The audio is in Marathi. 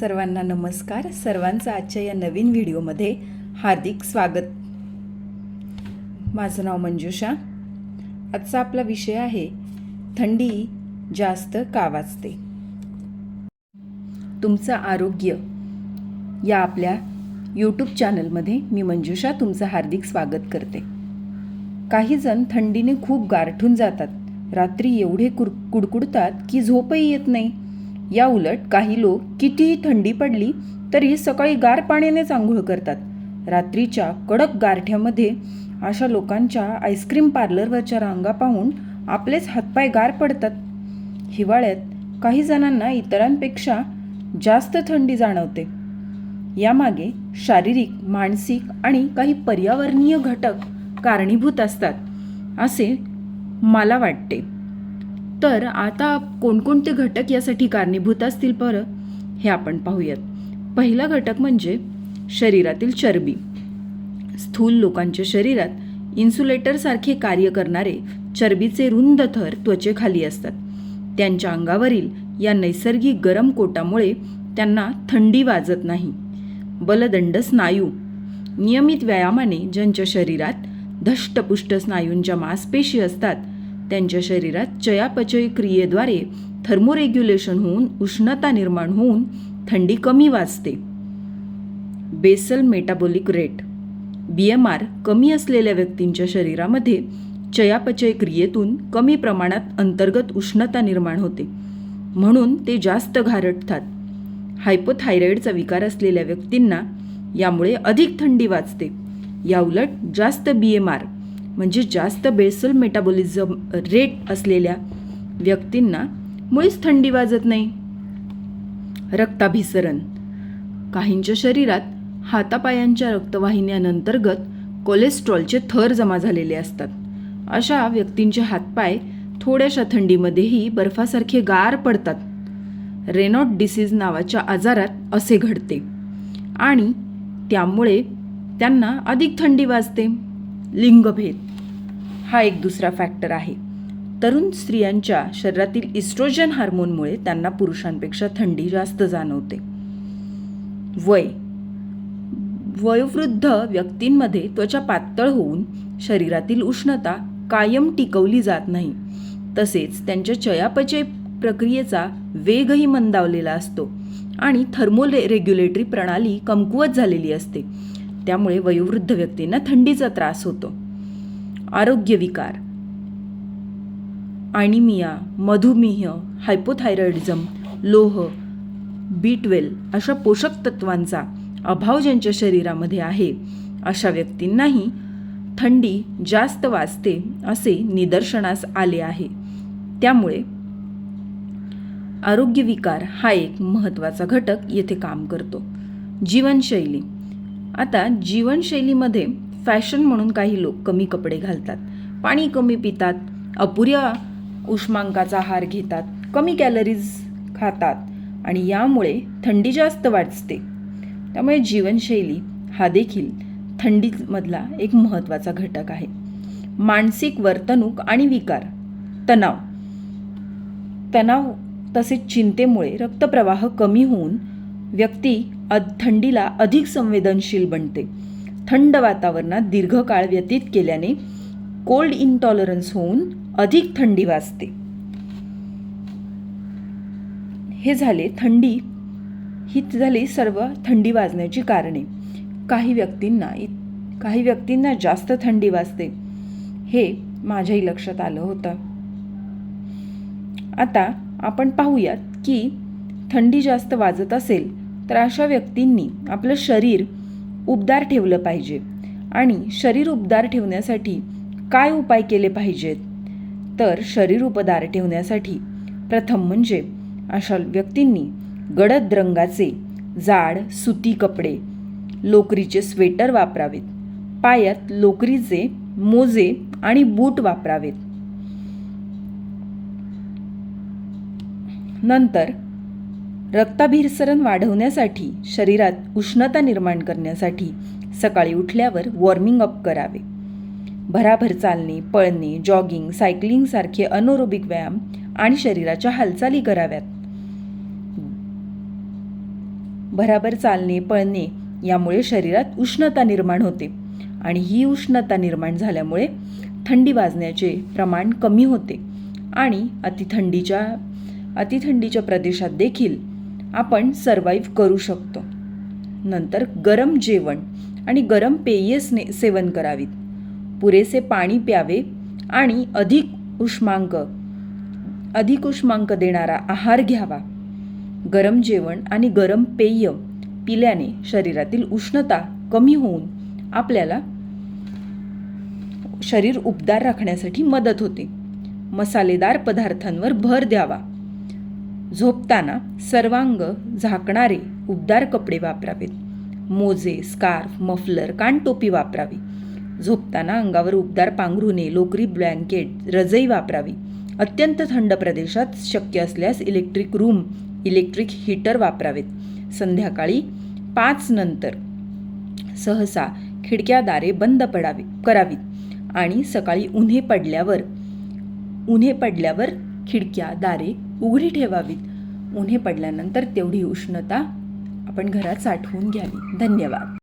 सर्वांना नमस्कार. सर्वांचं आजच्या या नवीन व्हिडिओमध्ये हार्दिक स्वागत. माझं नाव मंजुषा. आजचा आपला विषय आहे थंडी जास्त का वाजते? तुमचं आरोग्य या आपल्या यूट्यूब चॅनलमध्ये मी मंजुषा तुमचं हार्दिक स्वागत करते. काही जण थंडीने खूप गारठून जातात. रात्री एवढे कुर कुडकुडतात की झोपही येत नाही. या उलट काही लोक कितीही थंडी पडली तरी सकाळी गार पाण्यानेच आंघोळ करतात. रात्रीच्या कडक गारठ्यामध्ये अशा लोकांच्या आईस्क्रीम पार्लरवरच्या रांगा पाहून आपलेच हातपाय गार पडतात. हिवाळ्यात काही जणांना इतरांपेक्षा जास्त थंडी जाणवते. यामागे शारीरिक मानसिक आणि काही पर्यावरणीय घटक कारणीभूत असतात असे मला वाटते. तर आता कोणकोणते घटक यासाठी कारणीभूत असतील बरं? हे आपण पाहूयात. पहिला घटक म्हणजे शरीरातील चरबी. स्थूल लोकांच्या शरीरात इन्सुलेटरसारखे कार्य करणारे चरबीचे रुंद थर त्वचेखाली असतात. त्यांच्या अंगावरील या नैसर्गिक गरम कोटामुळे त्यांना थंडी वाजत नाही. बलदंड स्नायू. नियमित व्यायामाने ज्यांच्या शरीरात धष्टपुष्ट स्नायूंच्या मांसपेशी असतात त्यांच्या शरीरात चयापचय क्रियेद्वारे थर्मोरेग्युलेशन होऊन उष्णता निर्माण होऊन थंडी कमी वाजते. Basal metabolic rate. B M R कमी असलेल्या व्यक्तींच्या शरीरामध्ये चयापचय क्रियेतून कमी प्रमाणात अंतर्गत उष्णता निर्माण होते. म्हणून ते जास्त घारटतात. हायपोथायरॉईडचा विकार असलेल्या व्यक्तींना यामुळे अधिक थंडी वाजते. याउलट जास्त बी एम आर म्हणजे जास्त बेसल मेटाबॉलिझम रेट असलेल्या व्यक्तींना मुळीच थंडी वाजत नाही. रक्ताभिसरण. काहींच्या शरीरात हातापायांच्या रक्तवाहिन्यांअंतर्गत कोलेस्ट्रॉलचे थर जमा झालेले असतात. अशा व्यक्तींचे हातपाय थोड्याशा थंडीमध्येही बर्फासारखे गार पडतात. रेनॉट डिसीज नावाच्या आजारात असे घडते. आणि त्यामुळे त्यांना अधिक थंडी वाजते. लिंगभेद हा एक दुसरा फॅक्टर आहे. तरुण स्त्रियांच्या शरीरातील इस्ट्रोजन हार्मोनमुळे त्यांना पुरुषांपेक्षा थंडी जास्त जाणवते. वय. वयोवृद्ध व्यक्तींमध्ये त्वचा पातळ होऊन शरीरातील उष्णता कायम टिकवली जात नाही. तसेच त्यांच्या चयापचय प्रक्रियेचा वेगही मंदावलेला असतो आणि थर्मो रेग्युलेटरी प्रणाली कमकुवत झालेली असते. त्यामुळे वयोवृद्ध व्यक्तींना थंडीचा त्रास होतो. आरोग्य विकार. ॲनिमिया मधुमेह हायपोथायरॉइडिझम लोह बी ट्वेल्व अशा पोषक तत्वांचा अभाव ज्यांच्या शरीरामध्ये आहे अशा व्यक्तींनाही थंडी जास्त वाजते असे निदर्शनास आले आहे. त्यामुळे आरोग्य विकार हा एक महत्त्वाचा घटक येथे काम करतो. जीवनशैली. आता जीवनशैलीमध्ये फॅशन म्हणून काही लोक कमी कपडे घालतात. पाणी कमी पितात अपुऱ्या उष्मांकाचा आहार घेतात कमी कॅलरीज खातात आणि यामुळे थंडी जास्त वाचते त्यामुळे जीवनशैली हा देखील थंडीमधला एक महत्त्वाचा घटक आहे. मानसिक वर्तणूक आणि विकार तणाव. तणाव तसेच चिंतेमुळे रक्तप्रवाह कमी होऊन व्यक्ती थंडीला अधिक संवेदनशील बनते. थंड वातावरणात दीर्घकाळ व्यतीत केल्याने कोल्ड इंटॉलरन्स होऊन अधिक थंडी वाजते. हे झाले थंडी. ही झाली सर्व थंडी वाजण्याची कारणे. काही व्यक्तींना इत काही व्यक्तींना जास्त थंडी वाजते. हे माझ्याही लक्षात आलं होतं. आता आपण पाहूयात की थंडी जास्त वाजत असेल तर अशा व्यक्तींनी आपलं शरीर उबदार ठेवलं पाहिजे. आणि शरीर उबदार ठेवण्यासाठी काय उपाय केले पाहिजेत? तर शरीर उपदार ठेवण्यासाठी प्रथम म्हणजे अशा व्यक्तींनी गडद रंगाचे जाड सुती कपडे लोकरीचे स्वेटर वापरावेत. पायात लोकरीचे मोजे आणि बूट वापरावेत. नंतर रक्ताभिरसरण वाढवण्यासाठी शरीरात उष्णता निर्माण करण्यासाठी सकाळी उठल्यावर वॉर्मिंग अप करावे. भराभर चालणे पळणे जॉगिंग सायकलिंगसारखे अनोरोबिक व्यायाम आणि शरीराच्या हालचाली कराव्यात. भराभर चालणे पळणे यामुळे शरीरात उष्णता निर्माण होते आणि ही उष्णता निर्माण झाल्यामुळे थंडी वाजण्याचे प्रमाण कमी होते आणि अतिथंडीच्या अतिथंडीच्या प्रदेशात देखील आपण सर्वाईव्ह करू शकतो. नंतर गरम जेवण आणि गरम पेये स्ने सेवन करावीत. पुरेसे पाणी प्यावे आणि अधिक उष्मांक अधिक उष्मांक देणारा आहार घ्यावा. गरम जेवण आणि गरम पेय पिल्याने शरीरातील उष्णता कमी होऊन आपल्याला शरीर उबदार राखण्यासाठी मदत होते. मसालेदार पदार्थांवर भर द्यावा. झोपताना सर्वांग झाकणारे उबदार कपडे वापरावेत. मोजे स्कार्फ मफलर कानटोपी वापरावी. झोपताना अंगावर उबदार पांघरुणे लोकरी ब्लँकेट रजई वापरावी. अत्यंत थंड प्रदेशात शक्य असल्यास इलेक्ट्रिक रूम इलेक्ट्रिक हीटर वापरावेत. संध्याकाळी पाच नंतर सहसा खिडक्या दारे बंद पडावी करावीत. आणि सकाळी उन्हे पडल्यावर उन्हे पडल्यावर खिडक्या दारे उघडी ठेवावीत. उन्हे पडल्यानंतर तेवढी उष्णता आपण घरात साठवून घ्यावी. धन्यवाद.